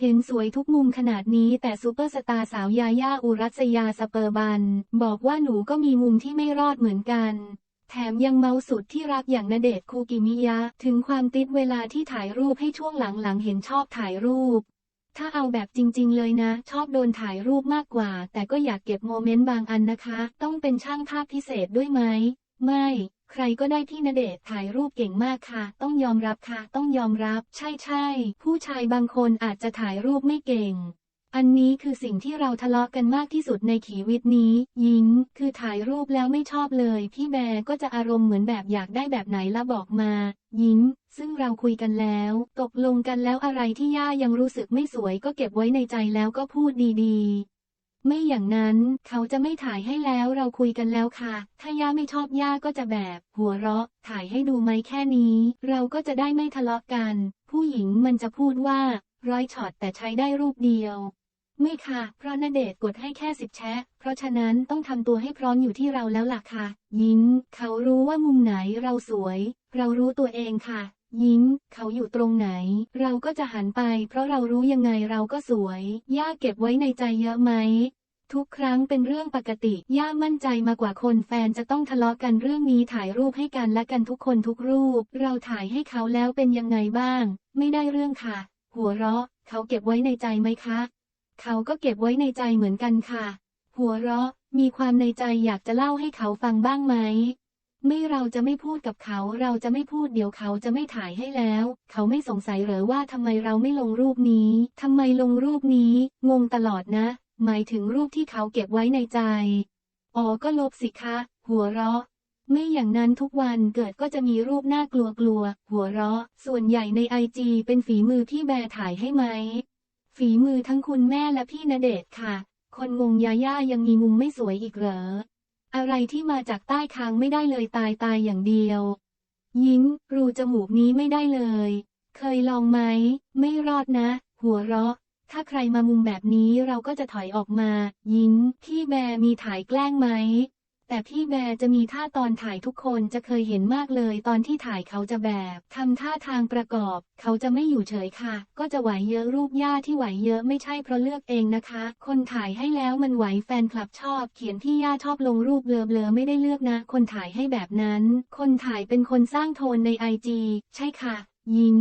เห็นสวยทุกมุมขนาดนี้แต่ซูเปอร์สตาร์สาวยาย่าอุรัสยาสเปอร์บัน บอกว่าหนูก็มีมุมที่ไม่รอดเหมือนกัน แถมยังเมาสุดที่รักอย่างณเดชคูกิมิยะ ถึงความติดเวลาที่ถ่ายรูปให้ช่วงหลังๆเห็นชอบถ่ายรูป ถ้าเอาแบบจริงๆเลยนะ ชอบโดนถ่ายรูปมากกว่า แต่ก็อยากเก็บโมเมนต์บางอันนะคะ ต้องเป็นช่างภาพพิเศษด้วยไหม ไม่ ใครก็ได้ที่ณเดชถ่ายรูปเก่งมากค่ะ ต้องยอมรับค่ะ ต้องยอมรับ ใช่ใช่ผู้ชายบางคนอาจจะถ่ายรูปไม่เก่ง อันนี้คือสิ่งที่เราทะเลาะกันมากที่สุดในขีวิตนี้ ยิงคือถ่ายรูปแล้วไม่ชอบเลย พี่แบร์ก็จะอารมณ์เหมือนแบบอยากได้แบบไหนละบอกมา ยิงซึ่งเราคุยกันแล้ว ตกลงกันแล้วอะไรที่ย่ายังรู้สึกไม่สวยก็เก็บไว้ในใจแล้วก็พูดดีๆ ไม่อย่างนั้นเขาจะไม่ถ่ายให้แล้วเราคุยกันแล้วค่ะ ถ้าย่าไม่ชอบย่าก็จะแบบ หัวเราะ ถ่ายให้ดูไหมแค่นี้ เราก็จะได้ไม่ทะเลาะกัน ผู้หญิงมันจะพูดว่า ร้อยช็อตแต่ใช้ได้รูปเดียว ไม่ค่ะ เพราะณเดชกดให้แค่สิบแชะ เพราะฉะนั้นต้องทำตัวให้พร้อมอยู่ที่เราแล้วล่ะค่ะ ยิ้ม เขารู้ว่ามุมไหนเราสวย เรารู้ตัวเองค่ะ ยิ้ม เขาอยู่ตรงไหน เราก็จะหันไป เพราะเรารู้ยังไงเราก็สวย ย่าเก็บไว้ในใจเยอะไหม ทุกครั้งเป็นเรื่องปกติ ย่ามั่นใจมากกว่าคนแฟนจะต้องทะเลาะกันเรื่องนี้ถ่ายรูปให้กันและกันทุกคนทุกรูป เราถ่ายให้เขาแล้วเป็นยังไงบ้าง ไม่ได้เรื่องค่ะ หัวเราะ เขาเก็บไว้ในใจไหมคะ เขาก็เก็บไว้ในใจเหมือนกันค่ะ หัวเราะ มีความในใจอยากจะเล่าให้เขาฟังบ้างไหม ไม่เราจะไม่พูดกับเขา เราจะไม่พูดเดี๋ยวเขาจะไม่ถ่ายให้แล้ว เขาไม่สงสัยเหรอว่าทำไมเราไม่ลงรูปนี้ทำไมลงรูปนี้ งงตลอดนะ หมายถึงรูปที่เขาเก็บไว้ในใจ อ๋อก็ลบสิคะ หัวเราะ ไม่อย่างนั้นทุกวันเกิดก็จะมีรูปน่ากลัวกลัวๆหัวเราะ ส่วนใหญ่ในไอจีเป็นฝีมือพี่แบร์ถ่ายให้ไหม ฝีมือทั้งคุณแม่และพี่ณเดชค่ะ คนงงยาย่ายังมีมุมไม่สวยอีกเหรอ อะไรที่มาจากใต้คางไม่ได้เลยตายตายอย่างเดียว ยิ้ม รูจมูกนี้ไม่ได้เลย เคยลองไหม ไม่รอดนะ หัวเราะ ถ้าใครมามุมแบบนี้เราก็จะถอยออกมา ยิ้มพี่แบร์มีถ่ายแกล้งไหม แต่พี่แบร์จะมีท่าตอนถ่ายทุกคนจะเคยเห็นมากเลย ตอนที่ถ่ายเขาจะแบบทำท่าทางประกอบ เขาจะไม่อยู่เฉยค่ะ ก็จะไหวเยอะรูปย่าที่ไหวเยอะไม่ใช่เพราะเลือกเองนะคะ คนถ่ายให้แล้วมันไหวแฟนคลับชอบ เขียนพี่ย่าชอบลงรูปเบลอๆไม่ได้เลือกนะ คนถ่ายให้แบบนั้น คนถ่ายเป็นคนสร้างโทนในไอจีใช่ค่ะ ยิ้ม